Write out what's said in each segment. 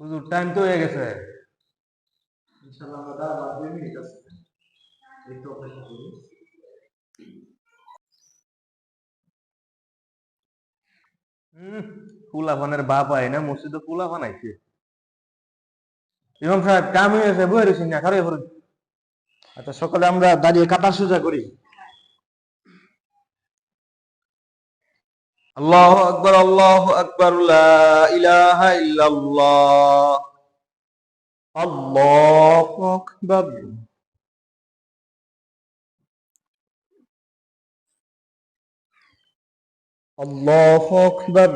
হুজুর টাইম তো হয়ে গেছে। ইনশাআল্লাহ একটু অপেক্ষা হুম, বাপ আয় না মসজিদে কুলাফান আইছে ইমাম সাহেব কাম হয়ে গেছে বই রয়েছেন না? খারাপ আচ্ছা সকালে আমরা দাঁড়িয়ে কাটা সোজা করি। আল্লাহ আকবর আল্লাহ আকবর লা ইলাহা ইল্লাল্লাহ আল্লাহু আকবার আল্লাহু আকবার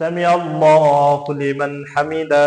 سمع الله لمن حمده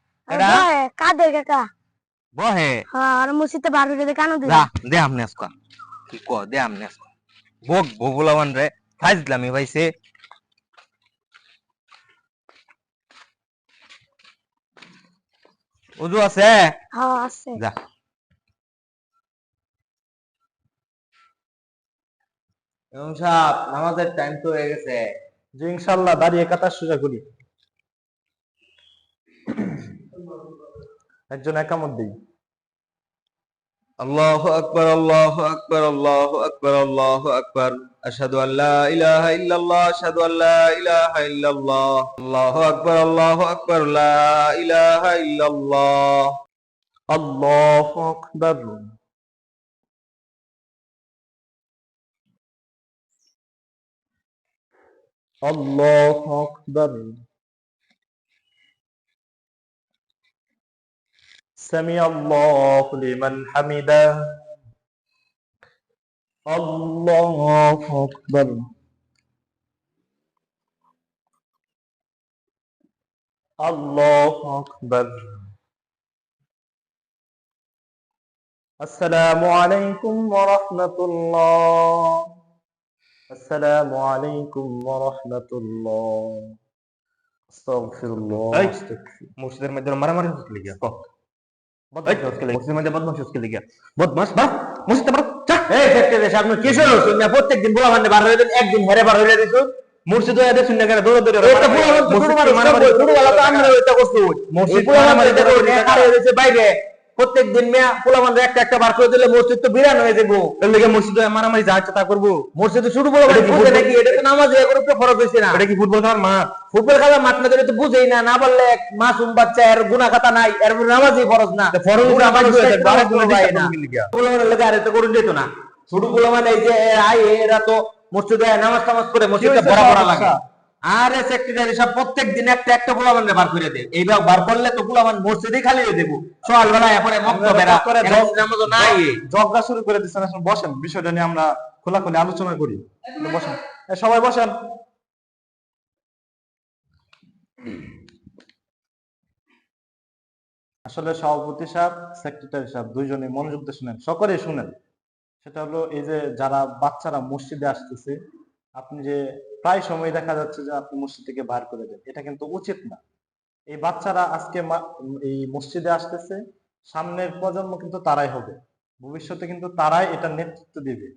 কাকা। বহে? হ্যাঁ আর কেন দে। আমনে কি ক দে আমনে রে ভাইছে। উজু আছে? হ্যাঁ আছে। যা। ইমাম সাহেব নামাজের টাইম তো হয়ে গেছে। যে ইনশাল্লাহ দাঁড়িয়ে কাটা সোজা করি। একজন একামত দেই আল্লাহ আকবার আল্লাহ আকবার আল্লাহ আকবার আল্লাহ আকবার আশহাদু আল লা ইলাহা ইল্লাল্লাহ আশহাদু আল লা ইলাহা ইল্লাল্লাহ আল্লাহু আকবার আল্লাহু আকবার লা ইলাহা ইল্লাল্লাহ আল্লাহু আকবার الله أكبر سمع الله لمن حمده. الله أكبر. الله أكبر. السلام عليكم ورحمة الله. السلام عليكم ورحمة الله. أستغفر الله أي. مرة مرة প্রত্যেকদিন বলা মানে বার হয়ে দেন একদিন হেরে বার হয়ে দিছো। মসজিদ হয়ে দেন শুনে করে দৌড় দৌড় এটা বলা মানে শুরু মারামারি শুরু হলো তো আমরা এটা করতে মসজিদ মারামারি দেখো নেকার গেছে বাইরে প্রত্যেকদিন মিয়া পোলামান একটা একটা বার করে দিলে মসজিদ তো বিরান হয়ে যাব এর লেগে মসজিদ মারামারি যা ইচ্ছা তা করব। মসজিদে শুরু বলো বুঝে নাকি? এটা তো নামাজ এর উপরে ফরজ হইছে না। এটা কি ফুটবল খেলার মাঠ? ফুটবল খেলার মাঠ না দিলে তো বুঝেই না না বললে এক মাসুম বাচ্চা এর গুনাহ খাতা নাই এর উপরে নামাজই ফরজ না। ফরজ নামাজ লেগে আর এটা করুন যেত না। ছোট পোলামান এই যে আয় এরা তো মসজিদে নামাজ টামাজ করে মসজিদে বড় বড় লাগে? আরে সেক্রেটারি সব প্রত্যেক দিন একটা একটা পোলামান বার করে দে এইবার বার করলে তো পোলামান মসজিদে খালি হয়ে দেবো। সকালবেলা এরপরে মক্তবেরা নাই। ঝগড়া শুরু করে দিচ্ছেন। আসলে বসেন বিষয়টা নিয়ে আমরা খোলাখুলি আলোচনা করি। বসেন। সবাই বসেন। আসলে সভাপতি সাহেব সেক্রেটারি সাহেব দুইজনে মনোযোগ দিয়ে শুনেন। সকলেই শুনেন। সেটা হলো এই যে যারা বাচ্চারা মসজিদে আসতেছে আপনি যে প্রায় সময় দেখা যাচ্ছে যে আপনি মসজিদ থেকে বার করে দেন, এটা কিন্তু উচিত না। এই বাচ্চারা আজকে এই মসজিদে আসতেছে, সামনের প্রজন্ম কিন্তু তারাই হবে, ভবিষ্যতে কিন্তু তারাই এটা নেতৃত্ব দিবে।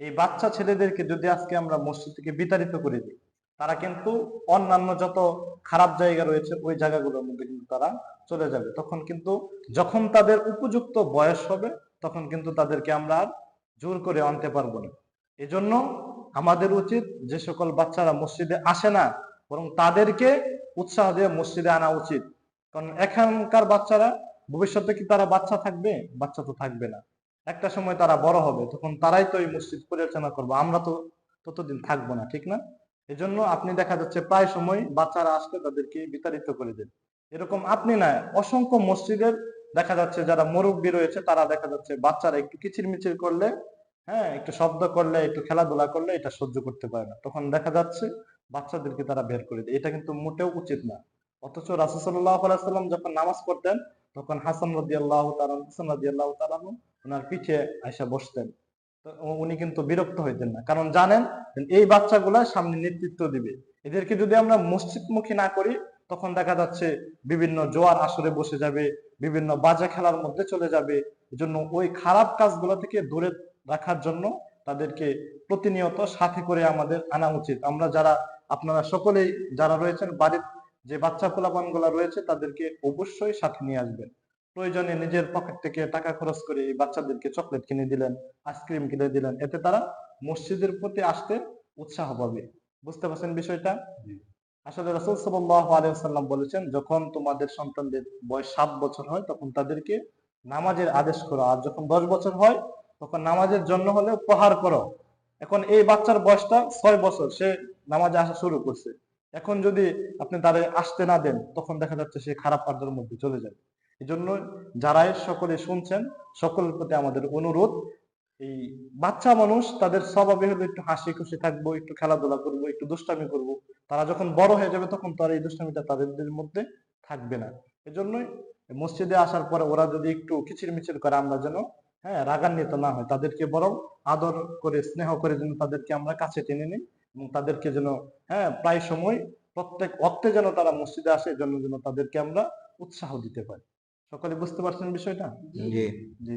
এই বাচ্চা ছেলেদেরকে যদি আজকে আমরা মসজিদ থেকে বিতাড়িত করে দিই, তারা কিন্তু অন্যান্য যত খারাপ জায়গা রয়েছে, ওই জায়গাগুলোর মধ্যে কিন্তু তারা চলে যাবে। তখন কিন্তু যখন তাদের উপযুক্ত বয়স হবে, তখন কিন্তু তাদেরকে আমরা আর জোর করে আনতে পারব না। এজন্য আমাদের উচিত যে সকল বাচ্চারা মসজিদে আসে না, বরং তাদেরকে উৎসাহ দিয়ে মসজিদে আনা উচিত। কারণ এখানকার বাচ্চারা, ভবিষ্যতে কি তারা বাচ্চা থাকবে? বাচ্চা তো থাকবে না। একটা সময় তারা বড় হবে, তখন তারাই তো এই মসজিদ পরিচালনা করব। আমরা তো ততদিন থাকব না, ঠিক না? এজন্য আপনি দেখা যাচ্ছে প্রায় সময় বাচ্চারা আসলে তাদেরকে বিতাড়িত করে দেন এরকম আপনি না, অসংখ্য মসজিদের দেখা যাচ্ছে যারা মুরব্বী রয়েছে, তারা দেখা যাচ্ছে বাচ্চারা একটু কিচির মিচির করলে হ্যাঁ একটু শব্দ করলে, একটু খেলাধুলা করলে এটা সহ্য করতে পারে না। তখন দেখা যাচ্ছে বাচ্চাদেরকে তারা বের করে দেয়। এটা কিন্তু মোটেও উচিত না। অথচ রাসুসাল্লাহ সাল্লাম যখন নামাজ পড়তেন, তখন হাসান রদি আল্লাহ হাসান আল্লাহ ওনার পিঠে আইসা বসতেন। উনি কিন্তু বিরক্ত হইতেন না। কারণ জানেন এই বাচ্চাগুলা সামনে নেতৃত্ব দিবে। এদেরকে যদি আমরা মসজিদমুখী না করি, তখন দেখা যাচ্ছে বিভিন্ন জোয়ার আসরে বসে যাবে, বিভিন্ন বাজে খেলার মধ্যে চলে যাবে। এজন্য ওই খারাপ কাজগুলো থেকে দূরে রাখার জন্য তাদেরকে প্রতিনিয়ত সাথে করে আমাদের আনা উচিত। আমরা যারা আপনারা সকলেই যারা রয়েছেন বাড়ির যে বাচ্চা পোলাপানগুলা রয়েছে তাদেরকে অবশ্যই সাথে নিয়ে আসবেন। প্রয়োজনে নিজের পকেট থেকে টাকা খরচ করে এই বাচ্চাদেরকে চকলেট কিনে দিলেন আইসক্রিম কিনে দিলেন এতে তারা মসজিদের প্রতি আসতে উৎসাহ পাবে। বুঝতে পারছেন বিষয়টা? আসলে রাসূল ওয়াসাল্লাম বলেছেন যখন তোমাদের সন্তানদের বয়স সাত বছর হয় তখন তাদেরকে নামাজের আদেশ করো আর যখন দশ বছর হয় তখন নামাজের জন্য হলে প্রহার করো। এখন এই বাচ্চার বয়সটা ছয় বছর, সে নামাজে আসা শুরু করছে। এখন যদি আপনি তারে আসতে না দেন, তখন দেখা যাচ্ছে সে খারাপ কার্যের মধ্যে চলে যাবে। এই জন্য যারাই সকলে শুনছেন, সকলের প্রতি আমাদের অনুরোধ, এই বাচ্চা মানুষ, তাদের স্বভাবে হলো একটু হাসি খুশি থাকব, একটু খেলাধুলা করব, একটু দুষ্টামি করব। তারা যখন বড় হয়ে যাবে, তখন তার এই দুষ্টামিটা তাদের মধ্যে থাকবে না। এজন্যই মসজিদে আসার পরে ওরা যদি একটু কিচির মিচির করে, আমরা যেন হ্যাঁ রাগান্বিত না হয়। তাদেরকে বরং আদর করে স্নেহ করে যেন তাদেরকে আমরা কাছে টেনে নিই এবং তাদেরকে যেন হ্যাঁ প্রায় সময় প্রত্যেক অর্থে যেন তারা মসজিদে আসে এজন্য যেন তাদেরকে আমরা উৎসাহ দিতে পারি। সকলে বুঝতে পারছেন বিষয়টা? জি জি।